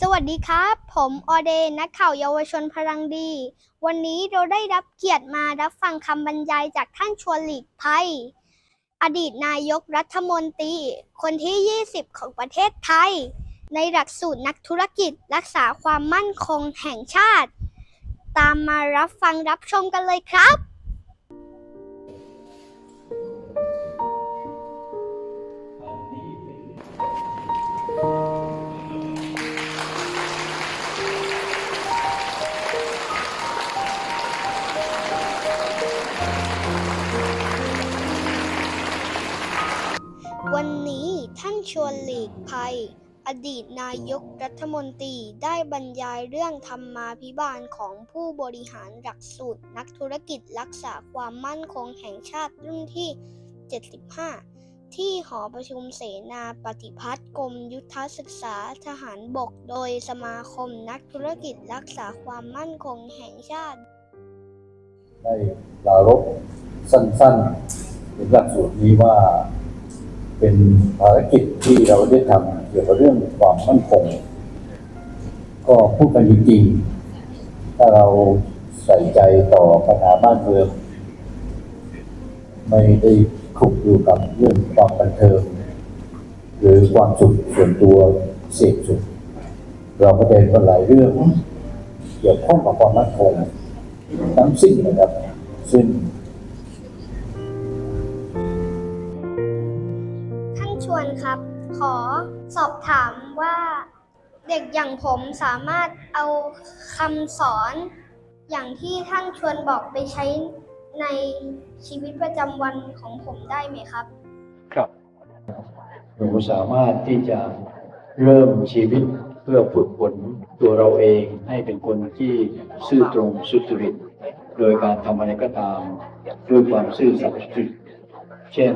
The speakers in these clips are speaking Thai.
สวัสดีครับ ผมออเดย์นักข่าวเยาวชนพลังดี วันนี้เราได้รับเกียรติมารับฟังคำบรรยายจากท่านชวนหลีกภัย อดีตนายกรัฐมนตรี คนที่ 20 ของประเทศไทย ในหลักสูตรนักธุรกิจรักษาความมั่นคงแห่งชาติ ตามมารับฟังรับชมกันเลยครับ วันนี้ท่านชวนหลีกภัย อดีตนายกรัฐมนตรีได้บรรยายเรื่องธรรมาภิบาลของผู้บริหารหลักสูตร นักธุรกิจรักษาความมั่นคงแห่งชาติรุ่นที่ 75 ที่หอประชุมเสนาปฏิพัฒน์กรมยุทธศึกษาทหารบก โดยสมาคมนักธุรกิจรักษาความมั่นคงแห่งชาติ ได้ปรารบสั้นๆในหลักสูตรนี้ว่า เป็นภารกิจที่เราได้ทำเกี่ยวกับเรื่องความมั่นคง ก็พูดกันจริงๆ ถ้าเราใส่ใจต่อปัญหาบ้านเมืองไม่ได้คลุกอยู่กับเรื่องความบันเทิง หรือความสุขส่วนตัวเสพสุขเราก็จะเห็นว่าหลายเรื่อง เกี่ยวข้องกับความมั่นคงทั้งสิ้นนะครับซึ่ง ชวนครับ ขอสอบถามว่าเด็กอย่างผมสามารถเอาคำสอนอย่างที่ท่านชวนบอกไปใช้ในชีวิตประจำวันของผมได้ไหมครับ ครับหนูสามารถที่จะเริ่มชีวิตเพื่อฝึกฝนตัวเราเองให้เป็นคนที่ซื่อตรงสุจริต โดยการทำอะไรก็ตามด้วยความซื่อสัตย์สุจริตเช่น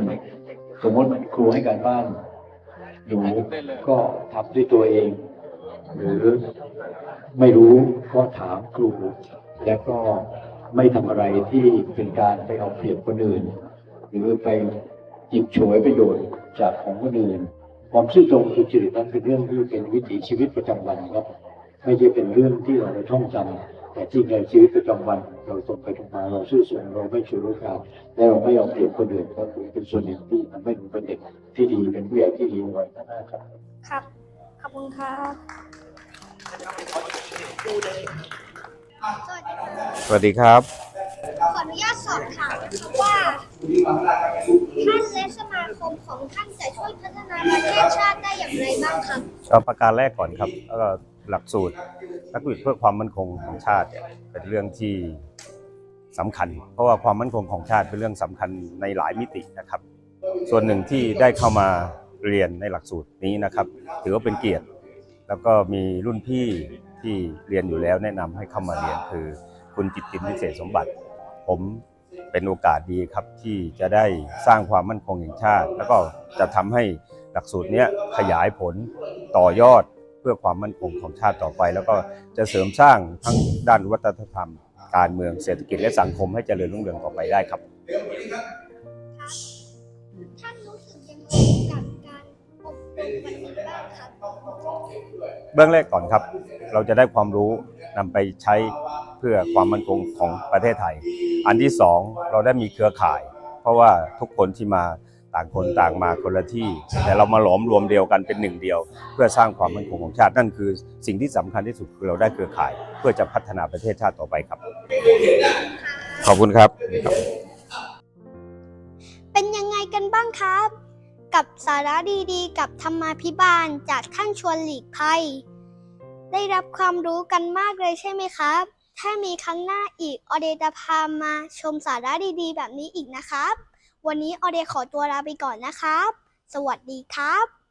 สมมติครูให้การบ้านหนูก็ทำด้วยตัวเอง หรือไม่รู้ก็ถามครู แล้วก็ไม่ทำอะไรที่เป็นการไปเอาเปรียบคนอื่น หรือไปหยิบฉวยประโยชน์จากของคนอื่นความซื่อตรงสุจริตนั้นเป็นเรื่องที่เป็นวิถีชีวิตประจำวันครับ ไม่ใช่เป็นเรื่องที่เราท่องจำแต่จริงในชีวิตประจำวัน เราตรงไปตรงมาเราซื่อสัตย์เราไม่ฉวยโอกาสและเราไม่เอาเปรียบคนอื่นก็คือเป็นส่วนหนึ่งที่ทำให้หนูเป็นเด็กที่ดีเป็นผู้ใหญ่ที่ดีในวัยข้างหน้าครับ ครับ ขอบคุณครับสวัสดีครับสวัสดีครับ ขออนุญาตสอบถามนะครับว่าท่านและสมาคมของท่านจะช่วยพัฒนาประเทศชาติได้อย่างไรบ้างครับ เอาประการแรกก่อนครับแล้วก็หลักสูตรนักธุรกิจเพื่อความมั่นคงของชาติเนี่ยเป็นเรื่องที่ สำคัญ เพราะว่าความมั่นคงของชาติเป็นเรื่องสำคัญในหลายมิตินะครับ ส่วนหนึ่งที่ได้เข้ามาเรียนในหลักสูตรนี้นะครับ ถือว่าเป็นเกียรติ แล้วก็มีรุ่นพี่ที่เรียนอยู่แล้วแนะนำให้เข้ามาเรียนคือ คุณจิตตินวิเศษสมบัติ ผมเป็นโอกาสดีครับที่จะได้สร้างความมั่นคงแห่งชาติ แล้วก็จะทำให้หลักสูตรนี้ขยายผลต่อยอดเพื่อความมั่นคงของชาติต่อไป แล้วก็จะเสริมสร้างทั้งด้านวัฒนธรรม การเมืองเศรษฐกิจและสังคมให้เจริญรุ่งเรืองต่อไปได้ครับ ท่านรู้สึกยังไงกับการอบรมวันนี้บ้างครับเบื้องแรกก่อนครับ เราจะได้ความรู้นำไปใช้เพื่อความมั่นคงของประเทศไทย อันที่สองเราได้มีเครือข่าย เพราะว่าทุกคนที่มา ต่างคนต่างมาคนละที่ แต่เรามาหลอมรวมเดียวกันเป็นหนึ่งเดียว เพื่อสร้างความมั่นคงของชาตินั่นคือสิ่งที่สำคัญที่สุดคือเราได้เครือข่าย เพื่อจะพัฒนาประเทศชาติต่อไปครับ ขอบคุณครับ เป็นยังไงกันบ้างครับ กับสาระดีๆ กับธรรมาภิบาลจากท่านชวนหลีกภัย ได้รับความรู้กันมากเลยใช่ไหมครับถ้ามีครั้งหน้าอีกออเดย์จะพามาชมสาระดีๆ แบบนี้อีกนะครับ วันนี้ออเดย์ขอตัวลาไปก่อนนะครับ สวัสดีครับ